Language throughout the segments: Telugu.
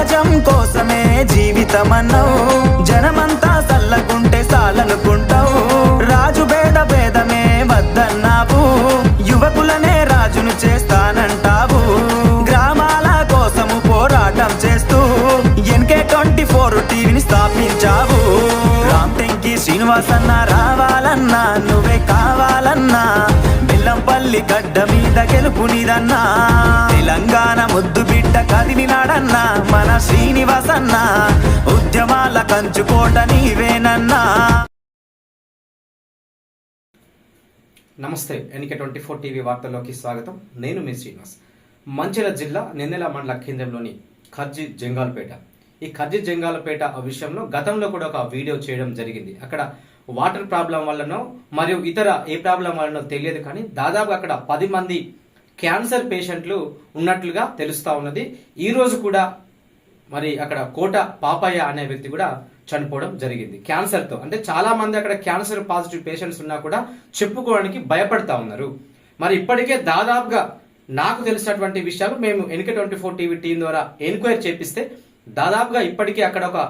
సమాజం కోసమే జీవితమన్నావు. జనమంతా సల్లకుంటే సాలనుకుంటావు. రాజు భేద భేదమే వద్దన్నావు. యువకులనే రాజును చేస్తానంటావు. గ్రామాల కోసము పోరాటం చేస్తూ ఎన్కే ట్వంటీ ఫోర్ టీవీని స్థాపించావు. రామ్టెంకి శ్రీనివాసన్న రావాలన్నా నువ్వే కావాలన్నా. బెల్లంపల్లి గడ్డ మీద గెలుపు నీదన్నా. తెలంగాణ ముద్దు బిడ్డ కదిలినాడన్నా మన శ్రీనివాసన్న ఉద్యమాల కంచుకోట నీవేనన్నా. నమస్తే ఎన్నిక ట్వంటీ ఫోర్ టీవీ వార్తల్లోకి స్వాగతం. నేను మీ శ్రీనివాస్. మంచిల జిల్లా నిన్నెల మండల కేంద్రంలోని ఖర్జీ జంగాలపేట. ఈ ఖర్జీ జంగాలపేట ఆ విషయంలో గతంలో కూడా ఒక వీడియో చేయడం జరిగింది. అక్కడ వాటర్ ప్రాబ్లం వల్లనో మరియు ఇతర ఏ ప్రాబ్లం వల్లనో తెలియదు కానీ దాదాపు అక్కడ పది మంది క్యాన్సర్ పేషెంట్లు ఉన్నట్లుగా తెలుస్తూ ఉన్నది. ఈరోజు కూడా మరి అక్కడ కోట పాపయ్య అనే వ్యక్తి కూడా చనిపోవడం జరిగింది. క్యాన్సర్తో అంటే చాలా మంది అక్కడ క్యాన్సర్ పాజిటివ్ పేషెంట్స్ ఉన్నా కూడా చెప్పుకోవడానికి భయపడతా ఉన్నారు. మరి ఇప్పటికే దాదాపుగా నాకు తెలిసినటువంటి విషయాలు మేము NK twenty four TV team ద్వారా ఎంక్వైరీ చేపిస్తే దాదాపుగా ఇప్పటికే అక్కడ ఒక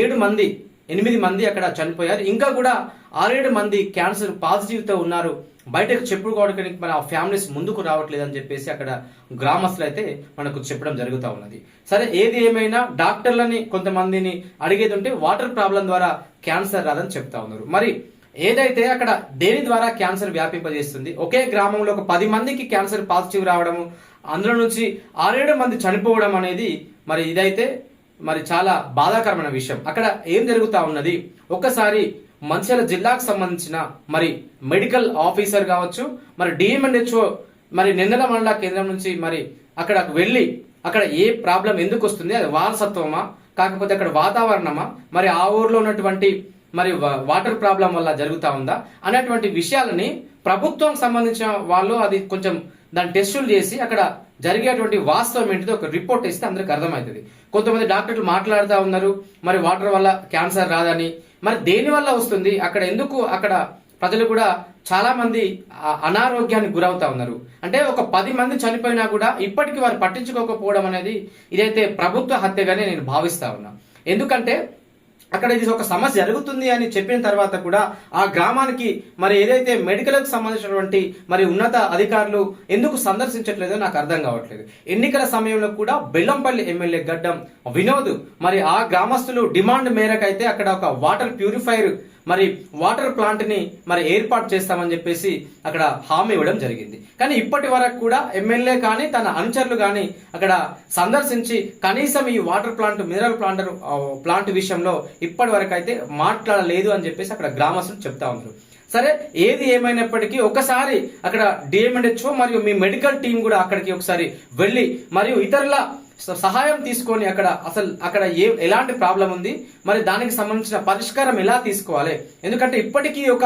ఏడు మంది ఎనిమిది మంది అక్కడ చనిపోయారు. ఇంకా కూడా ఆరేడు మంది క్యాన్సర్ పాజిటివ్తో ఉన్నారు. బయటకు చెప్పుకోవడానికి మన ఫ్యామిలీస్ ముందుకు రావట్లేదు అని చెప్పేసి అక్కడ గ్రామస్తులు అయితే మనకు చెప్పడం జరుగుతూ ఉన్నది. సరే ఏది ఏమైనా డాక్టర్లని కొంతమందిని అడిగేది ఉంటే వాటర్ ప్రాబ్లం ద్వారా క్యాన్సర్ రాదని చెప్తా ఉన్నారు. మరి ఏదైతే అక్కడ దేని ద్వారా క్యాన్సర్ వ్యాపింపజేస్తుంది? ఒకే గ్రామంలో ఒక పది మందికి క్యాన్సర్ పాజిటివ్ రావడము అందులో నుంచి ఆరేడు మంది చనిపోవడం అనేది మరి ఇదైతే మరి చాలా బాధాకరమైన విషయం. అక్కడ ఏం జరుగుతా ఉన్నది? ఒక్కసారి మంచిర్యాల జిల్లాకు సంబంధించిన మరి మెడికల్ ఆఫీసర్ కావచ్చు మరి డిఎంఎన్హెచ్ఓ మరి నిందల మండల కేంద్రం నుంచి మరి అక్కడ వెళ్ళి అక్కడ ఏ ప్రాబ్లం ఎందుకు వస్తుంది? అది వారసత్వమా? కాకపోతే అక్కడ వాతావరణమా? మరి ఆ ఊర్లో ఉన్నటువంటి మరి వా- వాటర్ ప్రాబ్లం వల్ల జరుగుతా ఉందా? అనేటువంటి విషయాలని ప్రభుత్వం సంబంధించిన వాళ్ళు అది కొంచెం దాని టెస్టులు చేసి అక్కడ జరిగేటువంటి వాస్తవం ఏంటిదో ఒక రిపోర్ట్ ఇస్తే అందరికి అర్థమవుతుంది. కొంతమంది డాక్టర్లు మాట్లాడుతూ ఉన్నారు మరి వాటర్ వల్ల క్యాన్సర్ రాదని. మరి దేని వల్ల వస్తుంది? అక్కడ ఎందుకు అక్కడ ప్రజలు కూడా చాలా మంది అనారోగ్యానికి గురవుతా ఉన్నారు. అంటే ఒక పది మంది చనిపోయినా కూడా ఇప్పటికీ వారు పట్టించుకోకపోవడం అనేది ఇదైతే ప్రభుత్వ హత్యగానే నేను భావిస్తా ఉన్నా. ఎందుకంటే అక్కడ ఇది ఒక సమస్య జరుగుతుంది అని చెప్పిన తర్వాత కూడా ఆ గ్రామానికి మరి ఏదైతే మెడికల్కి సంబంధించినటువంటి మరి ఉన్నత అధికారులు ఎందుకు సందర్శించట్లేదో నాకు అర్థం కావట్లేదు. ఎన్నికల సమయంలో కూడా బెల్లంపల్లి ఎమ్మెల్యే గడ్డం వినోద్ మరి ఆ గ్రామస్తులు డిమాండ్ మేరకు అయితే అక్కడ ఒక వాటర్ ప్యూరిఫైర్ మరి వాటర్ ప్లాంట్ని మరి ఏర్పాటు చేస్తామని చెప్పేసి అక్కడ హామీ ఇవ్వడం జరిగింది. కానీ ఇప్పటి వరకు కూడా ఎమ్మెల్యే కానీ తన అనుచరులు కానీ అక్కడ సందర్శించి కనీసం ఈ water plant mineral plant plant విషయంలో ఇప్పటి వరకు అయితే మాట్లాడలేదు అని చెప్పేసి అక్కడ గ్రామస్తులు చెప్తా ఉన్నారు. సరే ఏది ఏమైనప్పటికీ ఒకసారి అక్కడ డిఎంఎన్హెచ్ఓ మరియు మీ మెడికల్ టీం కూడా అక్కడికి ఒకసారి వెళ్ళి మరియు ఇతరుల సహాయం తీసుకొని అక్కడ అసలు అక్కడ ఏ ఎలాంటి ప్రాబ్లం ఉంది మరి దానికి సంబంధించిన పరిష్కారం ఎలా తీసుకోవాలి? ఎందుకంటే ఇప్పటికీ ఒక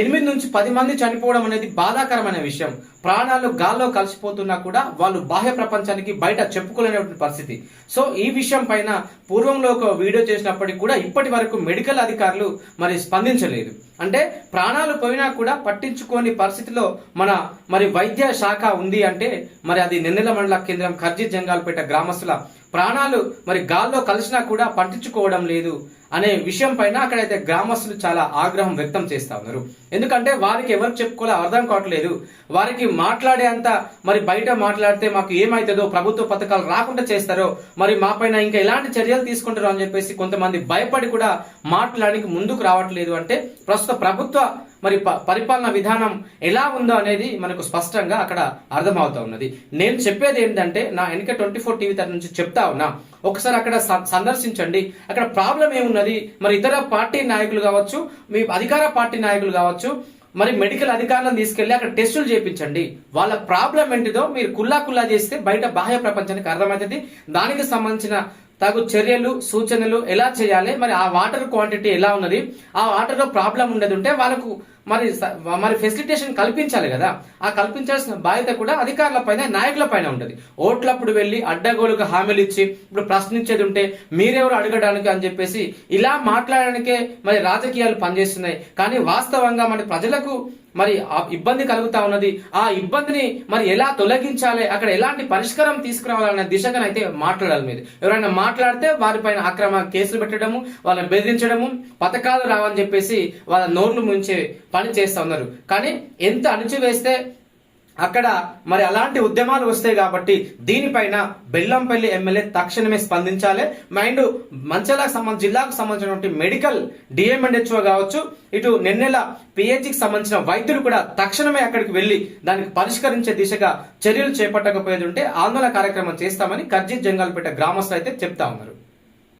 ఎనిమిది నుంచి పది మంది చనిపోవడం అనేది బాధాకరమైన విషయం. ప్రాణాలు గాల్లో కలిసిపోతున్నా కూడా వాళ్ళు బాహ్య ప్రపంచానికి బయట చెప్పుకోలేనటువంటి పరిస్థితి. సో ఈ విషయం పైన పూర్వంలో ఒక వీడియో చేసినప్పటికీ కూడా ఇప్పటి వరకు మెడికల్ అధికారులు మరి స్పందించలేదు. అంటే ప్రాణాలు పోయినా కూడా పట్టించుకోని పరిస్థితిలో మన మరి వైద్య శాఖ ఉంది అంటే మరి అది నిన్నెల మండల కేంద్రం ఖర్జీ జంగాల్పేట గ్రామస్తుల ప్రాణాలు మరి గాల్లో కలిసినా కూడా పట్టించుకోవడం లేదు అనే విషయం పైన అక్కడైతే గ్రామస్తులు చాలా ఆగ్రహం వ్యక్తం చేస్తా ఉన్నారు. ఎందుకంటే వారికి ఎవరు చెప్పుకోవాలో అర్థం కావట్లేదు. వారికి మాట్లాడే అంత మరి బయట మాట్లాడితే మాకు ఏమైతుందో ప్రభుత్వ పథకాలు రాకుండా చేస్తారో మరి మాపైన ఇంకా ఎలాంటి చర్యలు తీసుకుంటారో అని చెప్పేసి కొంతమంది భయపడి కూడా మాట్లాడడానికి ముందుకు రావట్లేదు అంటే ప్రస్తుత ప్రభుత్వ మరి ప- పరిపాలన విధానం ఎలా ఉందో అనేది మనకు స్పష్టంగా అక్కడ అర్థమవుతా ఉన్నది. నేను చెప్పేది ఏంటంటే నా వెనక ట్వంటీ ఫోర్ టీవీ తరఫు నుంచి చెప్తా ఉన్నా. ఒకసారి అక్కడ స- సందర్శించండి. అక్కడ ప్రాబ్లం ఏమున్నది? మరి ఇతర పార్టీ నాయకులు కావచ్చు మీ అధికార పార్టీ నాయకులు కావచ్చు మరి మెడికల్ అధికారులను తీసుకెళ్ళి అక్కడ టెస్టులు చేయించండి వాళ్ళ ప్రాబ్లం ఏంటిదో మీరు కుల్లా కుల్లా చేస్తే బయట బాహ్య ప్రపంచానికి అర్థమవుతుంది. దానికి సంబంధించిన తగు చర్యలు సూచనలు ఎలా చేయాలి? మరి ఆ వాటర్ క్వాంటిటీ ఎలా ఉన్నది? ఆ వాటర్లో ప్రాబ్లం ఉండేది ఉంటే వాళ్ళకు మరి స- మరి ఫెసిలిటేషన్ కల్పించాలి కదా. ఆ కల్పించాల్సిన బాధ్యత కూడా అధికారుల పైన నాయకుల పైన ఉంటుంది. ఓట్లప్పుడు వెళ్ళి అడ్డగోలుగా హామీలు ఇచ్చి ఇప్పుడు ప్రశ్నించేది ఉంటే మీరెవరు అడగడానికి అని చెప్పేసి ఇలా మాట్లాడడానికే మరి రాజకీయాలు పనిచేస్తున్నాయి. కానీ వాస్తవంగా మన ప్రజలకు మరి ఆ ఇబ్బంది కలుగుతా ఉన్నది. ఆ ఇబ్బందిని మరి ఎలా తొలగించాలి? అక్కడ ఎలాంటి పరిష్కారం తీసుకురావాలనే దిశగానైతే మాట్లాడాలి మీరు. ఎవరైనా మాట్లాడితే వారిపైన అక్రమ కేసులు పెట్టడము వాళ్ళని బెదిరించడము పథకాలు రావని చెప్పేసి వాళ్ళ నోర్లు ముంచే పని చేస్తూ ఉన్నారు. కానీ ఎంత అణిచివేస్తే అక్కడ మరి అలాంటి ఉద్యమాలు వస్తాయి కాబట్టి దీనిపైన బెల్లంపల్లి ఎమ్మెల్యే తక్షణమే స్పందించాలి. మైండ్ మంచలకు సంబంధించి జిల్లాకు సంబంధించినటువంటి మెడికల్ డిఎంఎండ్హెచ్ఓ కావచ్చు ఇటు నిన్నెల పిహెచ్కి సంబంధించిన వైద్యులు కూడా తక్షణమే అక్కడికి వెళ్ళి దానికి పరిష్కరించే దిశగా చర్యలు చేపట్టకపోయేది ఉంటే ఆందోళన కార్యక్రమం చేస్తామని కర్జీ జంగాల్పేట గ్రామస్తులు అయితే చెప్తా ఉన్నారు.